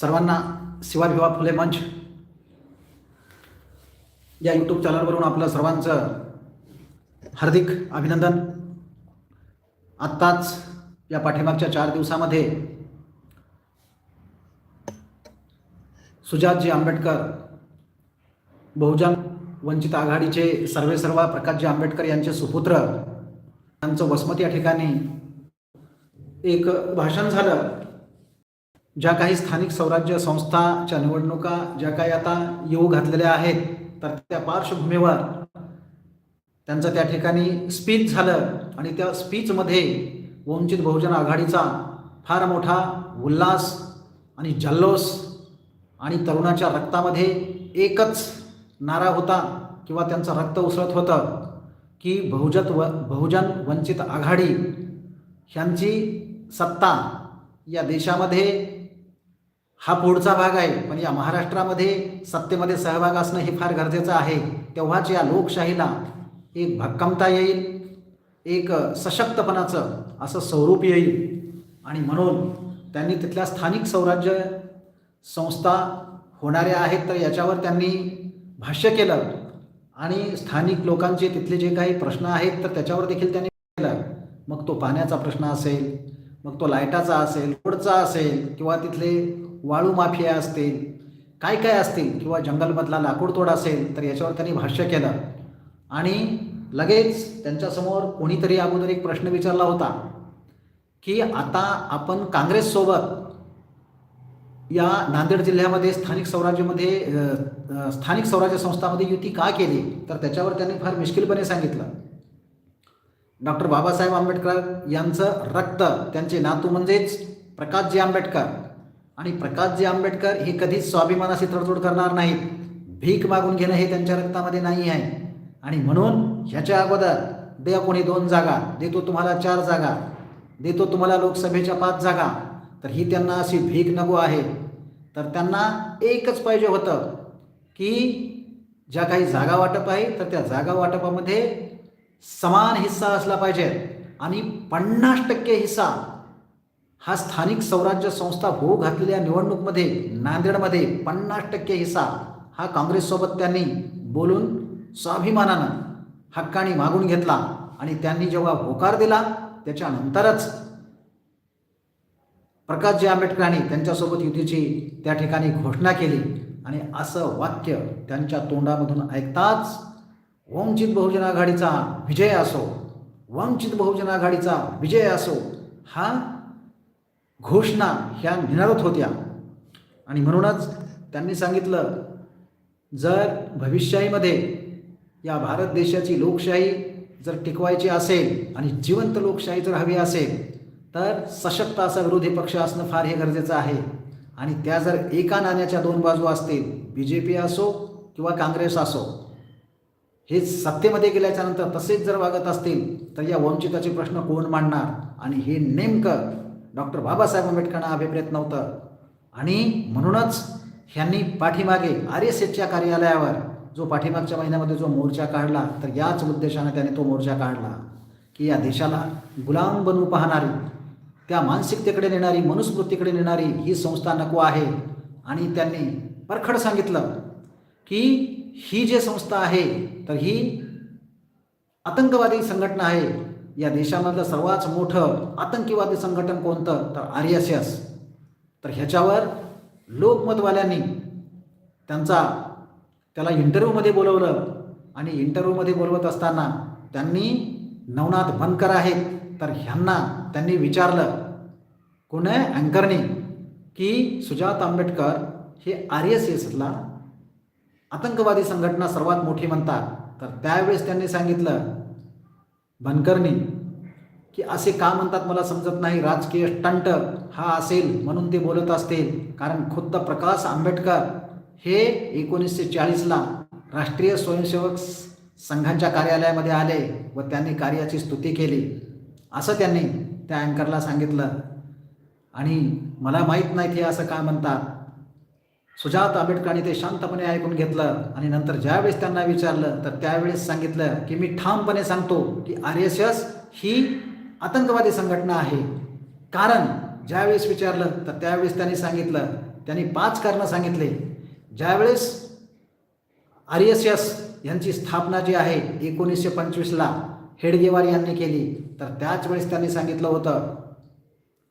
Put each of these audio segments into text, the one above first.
सर्वांना शिवाभिवा फुले मंच. या यूट्यूब चॅनलवरून आपलं सर्वांचं हार्दिक अभिनंदन. आत्ताच या पाठीमागच्या चार दिवसामध्ये सुजातजी आंबेडकर बहुजन वंचित आघाडीचे सर्वे सर्वा प्रकाशजी आंबेडकर यांचे सुपुत्र यांचं वसमत या ठिकाणी एक भाषण झालं. ज्या काही स्थानिक स्वराज्य संस्थाच्या निवडणुका ज्या काही आता येऊ घातलेल्या आहेत तर त्या पार्श्वभूमीवर त्यांचं त्या ठिकाणी स्पीच झालं आणि त्या स्पीचमध्ये वंचित बहुजन आघाडीचा फार मोठा उल्हास आणि जल्लोष आणि तरुणाच्या रक्तामध्ये एकच नारा होता किंवा त्यांचं रक्त उसळत होतं की बहुजत व बहुजन वंचित आघाडी ह्यांची सत्ता या देशामध्ये हा पुढचा भाग आहे. पण या महाराष्ट्रामध्ये सत्तेमध्ये सहभाग असणं हे फार गरजेचं आहे. तेव्हाच या लोकशाहीला एक भक्कमता येईल एक सशक्तपणाचं असं स्वरूप येईल. आणि म्हणून त्यांनी तिथल्या स्थानिक स्वराज्य संस्था होणाऱ्या आहेत तर याच्यावर त्यांनी भाष्य केलं. आणि स्थानिक लोकांचे तिथले जे काही प्रश्न आहेत तर त्याच्यावर देखील त्यांनी केलं. मग तो पाण्याचा प्रश्न असेल मग तो लाईटाचा असेल रोडचा असेल किंवा तिथले वाळू माफिया असतील काय काय असतील किंवा जंगलमधला लाकूडतोड असेल तर याच्यावर त्यांनी भाष्य केलं. आणि लगेच त्यांच्यासमोर कोणीतरी अगोदर एक प्रश्न विचारला होता की आता आपण काँग्रेससोबत या नांदेड जिल्ह्यामध्ये स्थानिक स्वराज्यामध्ये स्थानिक स्वराज्य संस्थामध्ये युती का केली? तर त्याच्यावर त्यांनी फार मिश्किलपणे सांगितलं. डॉक्टर बाबासाहेब आंबेडकर यांचं रक्त त्यांचे नातू म्हणजेच प्रकाशजी आंबेडकर आणि प्रकाशजी आंबेडकर हे कधीच स्वाभिमानाशी तडजोड करणार नाहीत. भीक मागून घेणं हे त्यांच्या रक्तामध्ये नाही आहे. आणि म्हणून ह्याच्या अगोदर द्या कोणी दोन जागा देतो तुम्हाला चार जागा देतो तुम्हाला लोकसभेच्या पाच जागा तर ही त्यांना अशी भीक नको आहे. तर त्यांना एकच पाहिजे होतं की ज्या काही जागा वाटप आहे तर त्या जागा वाटपामध्ये समान हिस्सा असला पाहिजे. आणि पन्नास टक्के हिस्सा हा स्थानिक स्वराज्य संस्था होऊ घातलेल्या निवडणूकमध्ये नांदेडमध्ये पन्नास टक्के हिस्सा हा काँग्रेससोबत त्यांनी बोलून स्वाभिमानानं हक्काने मागून घेतला आणि त्यांनी जेव्हा होकार दिला त्याच्यानंतरच प्रकाशजी आंबेडकरांनी त्यांच्यासोबत युतीची त्या ठिकाणी घोषणा केली आणि असं वाक्य त्यांच्या तोंडामधून ऐकताच वंचित बहुजन आघाडीचा विजय असो वंचित बहुजन आघाडीचा विजय असो हा घोषणा ह्या निनादत होत्या. आणि म्हणूनच त्यांनी सांगितलं जर भविष्याहीमध्ये या भारत देशाची लोकशाही जर टिकवायची असेल आणि जिवंत लोकशाही जर हवी असेल तर सशक्त असा विरोधी पक्ष असणं फार हे गरजेचं आहे. आणि त्या जर एका नाण्याच्या दोन बाजू असतील बी जे पी असो किंवा काँग्रेस असो हे सत्तेमध्ये गेल्याच्यानंतर तसेच जर वागत असतील तर या वंचिताचे प्रश्न कोण मांडणार? आणि हे नेमकं डॉक्टर बाबासाहेब आंबेडकरांना अभिप्रेत नव्हतं. आणि म्हणूनच ह्यांनी पाठीमागे आर एस एसच्या कार्यालयावर जो पाठीमागच्या महिन्यामध्ये जो मोर्चा काढला तर याच उद्देशाने त्याने तो मोर्चा काढला की या देशाला गुलाम बनवू पाहणारी त्या मानसिकतेकडे नेणारी मनुस्मृतीकडे नेणारी ही संस्था नको आहे. आणि त्यांनी परखड सांगितलं की ही जे संस्था आहे तर ही आतंकवादी संघटना आहे. या देशामधलं सर्वात मोठं आतंकीवादी संघटन कोणतं? तर आर एस एस. तर ह्याच्यावर लोकमतवाल्यांनी त्यांचा त्याला इंटरव्ह्यूमध्ये बोलवलं आणि इंटरव्ह्यूमध्ये बोलवत असताना त्यांनी नवनाथ बनकर आहेत. तर ह्यांना त्यांनी विचारलं कोण आहे अँकरने? की सुजात आंबेडकर हे आर एस एसला आतंकवादी संघटना सर्वात मोठी म्हणतात. तर त्यावेळेस त्यांनी सांगितलं बनकरनी की असे का म्हणतात मला समजत नाही. राजकीय स्टंट हा असेल म्हणून ते बोलत असतील. कारण खुद्द प्रकाश आंबेडकर हे एकोणीसशे चाळीसला राष्ट्रीय स्वयंसेवक संघांच्या कार्यालयामध्ये आले व त्यांनी कार्याची स्तुती केली. असं त्यांनी त्या अँकरला सांगितलं. आणि मला माहीत नाही ते असं का म्हणतात. सुजात आंबेडकरांनी ते शांतपणे ऐकून घेतलं आणि नंतर ज्यावेळेस त्यांना विचारलं तर त्यावेळेस सांगितलं की मी ठामपणे सांगतो की आर एस एस ही आतंकवादी संघटना आहे. कारण ज्यावेळेस विचारलं तर त्यावेळेस त्यांनी सांगितलं त्यांनी पाच कारणं सांगितले. ज्यावेळेस आर एस एस यांची स्थापना जी आहे एकोणीसशे पंचवीसला हेडगेवार यांनी केली तर त्याच वेळेस त्यांनी सांगितलं होतं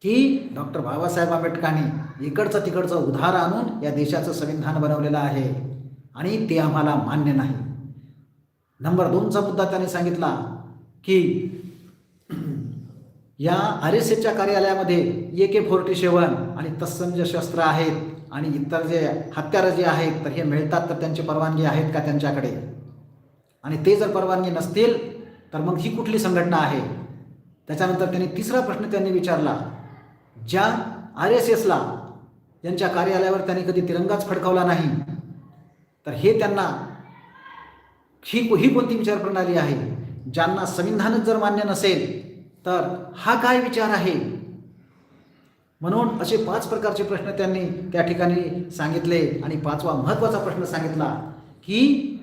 की डॉक्टर बाबासाहेब आंबेडकरांनी इकडचं तिकडचं उधार आणून या देशाचं संविधान बनवलेलं आहे. आणि ते आम्हाला मान्य नाही. नंबर दोनचा मुद्दा त्यांनी सांगितला की या आर एस एसच्या कार्यालयामध्ये ए के फोर्टी सेवन आणि तत्सम जे शस्त्र आहेत आणि इतर जे हत्यारं जे आहेत तर हे मिळतात तर त्यांची परवानगी आहेत का त्यांच्याकडे? आणि ते जर परवानगी नसतील तर मग ही कुठली संघटना आहे? त्याच्यानंतर त्यांनी तिसरा प्रश्न त्यांनी विचारला ज्या आर एस एसला यांच्या कार्यालयावर त्यांनी कधी तिरंगाच फडकावला नाही तर हे त्यांना ही ही कोणती विचारप्रणाली आहे? ज्यांना संविधानच जर मान्य नसेल तर हा काय विचार आहे? म्हणून असे पाच प्रकारचे प्रश्न त्यांनी त्या ठिकाणी सांगितले आणि पाचवा महत्त्वाचा प्रश्न सांगितला की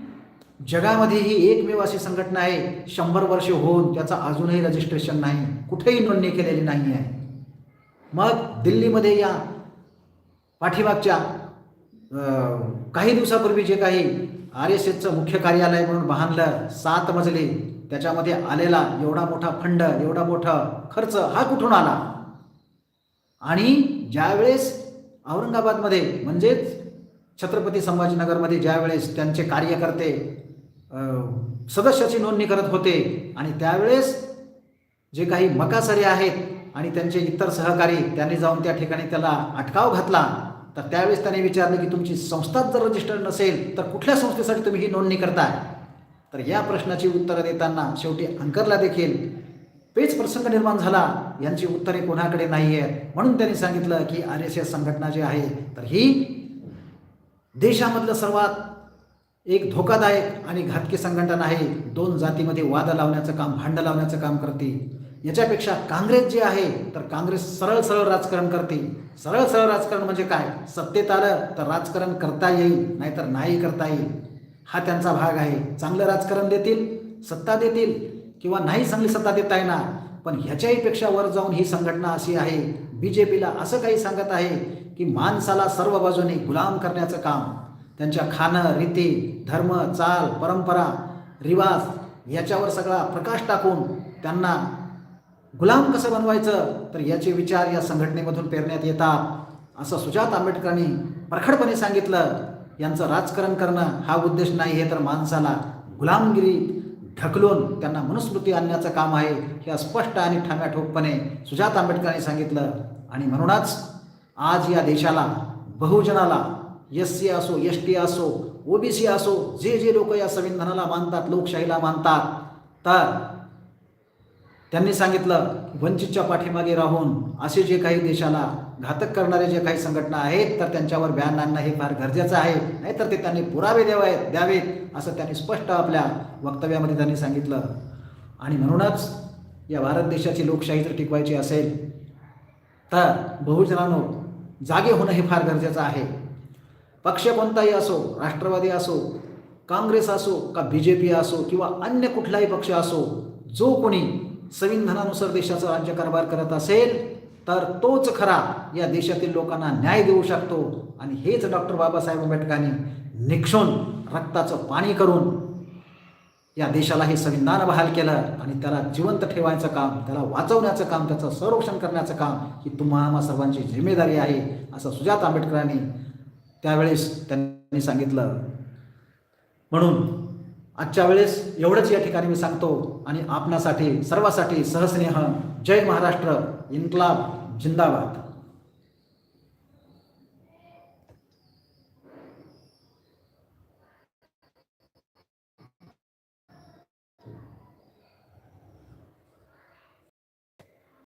जगामध्ये ही एकमेव अशी संघटना आहे शंभर वर्ष होऊन त्याचा अजूनही रजिस्ट्रेशन नाही कुठेही नोंदणी केलेली नाही आहे. मग दिल्लीमध्ये या पाठीमागच्या काही दिवसापूर्वी जे काही आर एस एसचं मुख्य कार्यालय म्हणून बांधलं सात मजले त्याच्यामध्ये आलेला एवढा मोठा फंड एवढा मोठा खर्च हा कुठून आला? आणि ज्यावेळेस औरंगाबादमध्ये म्हणजेच छत्रपती संभाजीनगरमध्ये ज्यावेळेस त्यांचे कार्यकर्ते सदस्याची नोंदणी करत होते आणि त्यावेळेस जे काही मकासरे आहेत आणि त्यांचे इतर सहकारी त्यांनी जाऊन त्या ठिकाणी त्याला अटकाव घातला तर त्यावेळेस त्याने विचारलं की तुमची संस्थाच जर रजिस्टर नसेल तर कुठल्या संस्थेसाठी तुम्ही ही नोंदणी करताय? तर या प्रश्नाची उत्तरं देताना शेवटी अंकरला देखील पेच प्रसंग निर्माण झाला. यांची उत्तरे कोणाकडे नाही आहेत म्हणून त्यांनी सांगितलं की आर एस एस संघटना जी आहे तर ही देशामधलं सर्वात एक धोकादायक आणि घातकी संघटना आहे. दोन जातीमध्ये वाद लावण्याचं काम भांडं लावण्याचं काम करते. याच्यापेक्षा काँग्रेस जे आहे तर काँग्रेस सरळ सरळ राजकारण करते. सरळ सरळ राजकारण म्हणजे काय? सत्तेत आलं तर राजकारण करता येईल नाहीतर नाही करता येईल. हा त्यांचा भाग आहे. चांगलं राजकारण देतील सत्ता देतील किंवा नाही चांगली सत्ता देता येणार पण ह्याच्याही पेक्षा वर जाऊन ही संघटना अशी आहे. बी जे पीला असं काही सांगत आहे की माणसाला सर्व बाजूने गुलाम करण्याचं काम. त्यांच्या खाणं रीती धर्म चाल परंपरा रिवाज याच्यावर सगळा प्रकाश टाकून त्यांना गुलाम कसं बनवायचं? तर याचे विचार या संघटनेमधून पेरण्यात येतात. असं सुजात आंबेडकरांनी प्रखडपणे सांगितलं. यांचं राजकारण करणं हा उद्देश नाही हे तर माणसाला गुलामगिरी ढकलून त्यांना मनुस्मृती आणण्याचं काम आहे हे स्पष्ट आणि ठाम्याठोकपणे सुजात आंबेडकरांनी सांगितलं. आणि म्हणूनच आज या देशाला बहुजनाला एस सी असो एस टी असो ओबीसी असो जे जे लोक या संविधानाला मानतात लोकशाहीला मानतात तर त्यांनी सांगितलं वंचितच्या पाठीमागे राहून असे जे काही देशाला घातक करणारे जे काही संघटना आहेत तर त्यांच्यावर बॅन आणणं हे फार गरजेचं आहे. नाहीतर ते त्यांनी पुरावे द्यावे द्यावेत असं त्यांनी स्पष्ट आपल्या वक्तव्यामध्ये त्यांनी सांगितलं. आणि म्हणूनच या भारत देशाची लोकशाही जर टिकवायची असेल तर बहुजनांनो जागे होणं हे फार गरजेचं आहे. पक्ष कोणताही असो राष्ट्रवादी असो काँग्रेस असो का बी जे पी असो किंवा अन्य कुठलाही पक्ष असो जो कोणी संविधानानुसार देशाचा राज्यकारभार करत असेल तर तोच खरा. या देशातील लोकांना न्याय देऊ शकतो. आणि हेच डॉक्टर बाबासाहेब आंबेडकरांनी निक्षून रक्ताचं पाणी करून या देशाला हे संविधान बहाल केलं आणि त्याला जिवंत ठेवायचं काम त्याला वाचवण्याचं काम त्याचं संरक्षण करण्याचं काम ही तुम्हा सर्वांची जिम्मेदारी आहे असं सुजात आंबेडकरांनी त्यावेळेस त्यांनी सांगितलं. म्हणून आजच्या वेळेस एवढंच या ठिकाणी मी सांगतो आणि आपणासाठी सर्वासाठी सहस्नेह जय महाराष्ट्र इन्कलाब जिंदाबाद.